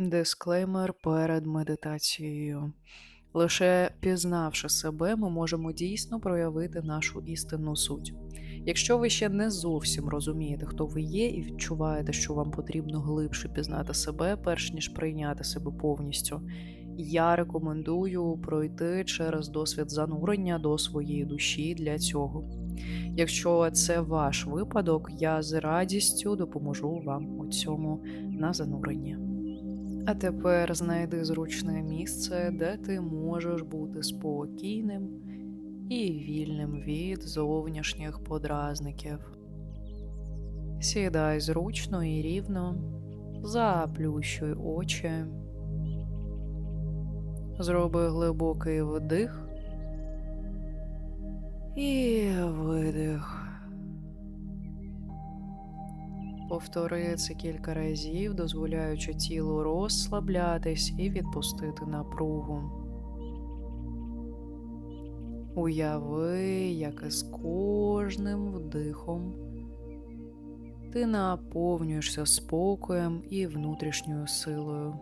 Дисклеймер перед медитацією. Лише пізнавши себе, ми можемо дійсно проявити нашу істинну суть. Якщо ви ще не зовсім розумієте, хто ви є, і відчуваєте, що вам потрібно глибше пізнати себе, перш ніж прийняти себе повністю, я рекомендую пройти через досвід занурення до своєї душі для цього. Якщо це ваш випадок, я з радістю допоможу вам у цьому на зануренні. А тепер знайди зручне місце, де ти можеш бути спокійним і вільним від зовнішніх подразників. Сідай зручно і рівно, заплющуй очі, зроби глибокий вдих і видих. Повтори кілька разів, дозволяючи тілу розслаблятись і відпустити напругу. Уяви, як із кожним вдихом ти наповнюєшся спокоєм і внутрішньою силою,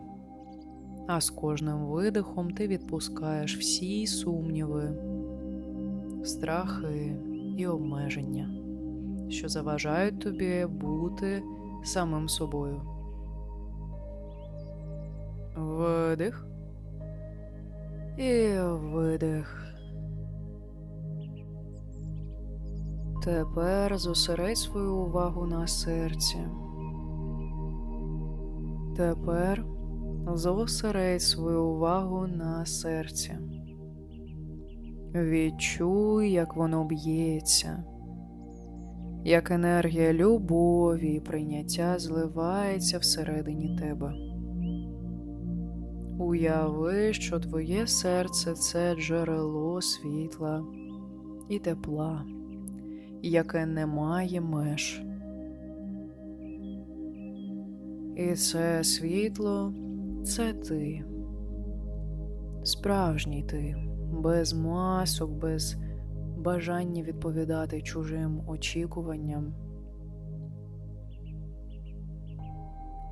а з кожним видихом ти відпускаєш всі сумніви, страхи і обмеження що заважають тобі бути самим собою. Видих і видих. Тепер зосередь свою увагу на серці. Тепер зосередь свою увагу на серці. Відчуй, як воно б'ється як енергія любові і прийняття зливається всередині тебе. Уяви, що твоє серце це джерело світла і тепла, яке не має меж. І це світло це ти, справжній ти, без масок, без бажання відповідати чужим очікуванням.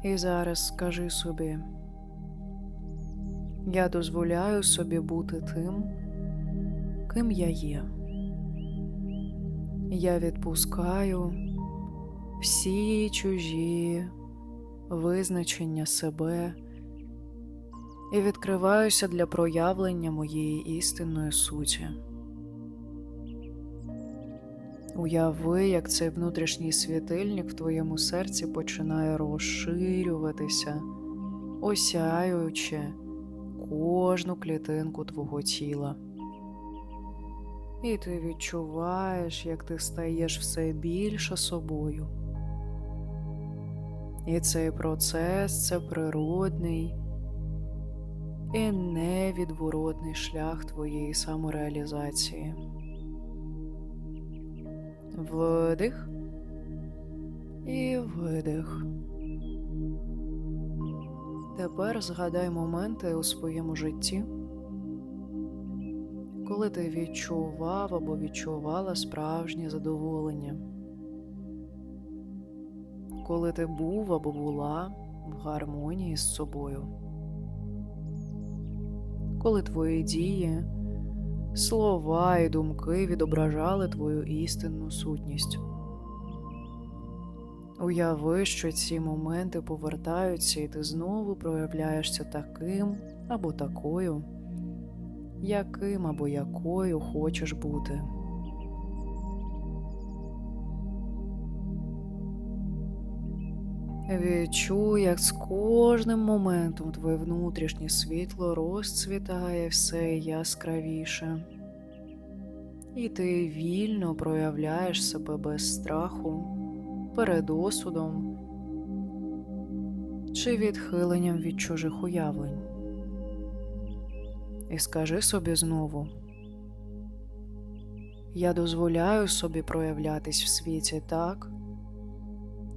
І зараз скажи собі, я дозволяю собі бути тим, ким я є. Я відпускаю всі чужі визначення себе і відкриваюся для проявлення моєї істинної суті. Уяви, як цей внутрішній світильник в твоєму серці починає розширюватися, осяючи кожну клітинку твого тіла. І ти відчуваєш, як ти стаєш все більше собою. І цей процес це природний і невідворотний шлях твоєї самореалізації. Вдих. І видих. Тепер згадай моменти у своєму житті, коли ти відчував або відчувала справжнє задоволення, коли ти був або була в гармонії з собою, коли твої дії слова і думки відображали твою істинну сутність. Уяви, що ці моменти повертаються, і ти знову проявляєшся таким або такою, яким або якою хочеш бути. Відчуй, як з кожним моментом твоє внутрішнє світло розцвітає все яскравіше, і ти вільно проявляєш себе без страху, перед осудом чи відхиленням від чужих уявлень. І скажи собі знову, я дозволяю собі проявлятись в світі так,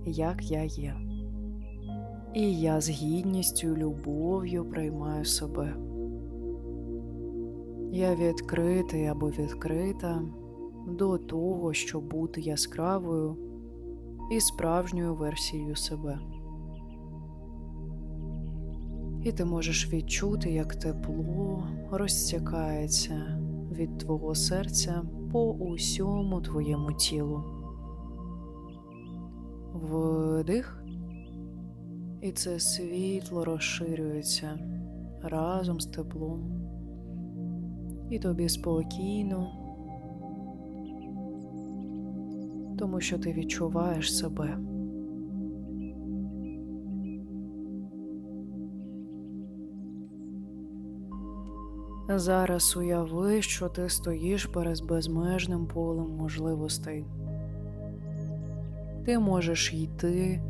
як я є. І я з гідністю любов'ю приймаю себе. Я відкритий або відкрита до того, щоб бути яскравою і справжньою версією себе. І ти можеш відчути, як тепло розтікається від твого серця по усьому твоєму тілу. Вдих, і це світло розширюється разом з теплом. І тобі спокійно, тому що ти відчуваєш себе. Зараз уяви, що ти стоїш перед безмежним полем можливостей. Ти можеш йти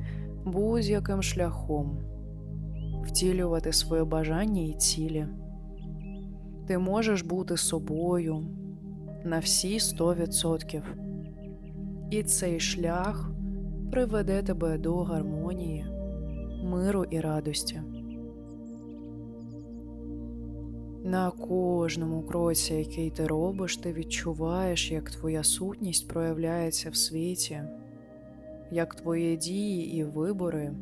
будь-яким шляхом, втілювати своє бажання і цілі. Ти можеш бути собою на всі 100%. І цей шлях приведе тебе до гармонії, миру і радості. На кожному кроці, який ти робиш, ти відчуваєш, як твоя сутність проявляється в світі, як твої дії і вибори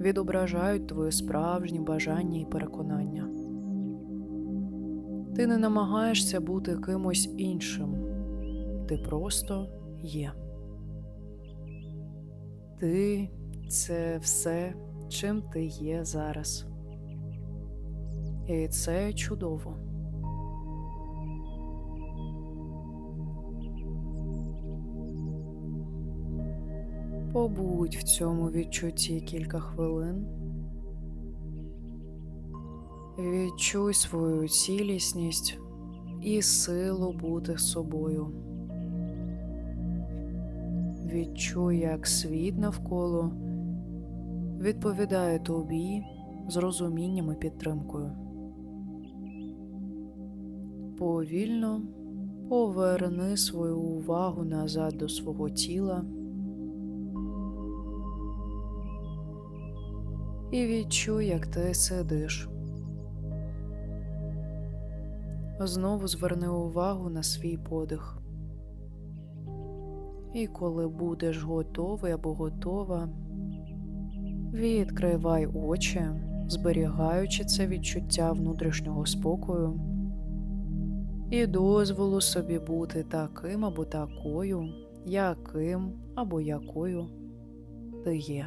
відображають твої справжні бажання і переконання. Ти не намагаєшся бути кимось іншим, ти просто є. Ти це все, чим ти є зараз. І це чудово. Побудь в цьому відчутті кілька хвилин. Відчуй свою цілісність і силу бути собою. Відчуй, як світ навколо відповідає тобі з розумінням і підтримкою. Повільно поверни свою увагу назад до свого тіла і відчуй, як ти сидиш. Знову зверни увагу на свій подих. І коли будеш готовий або готова, відкривай очі, зберігаючи це відчуття внутрішнього спокою і дозволу собі бути таким або такою, яким або якою ти є.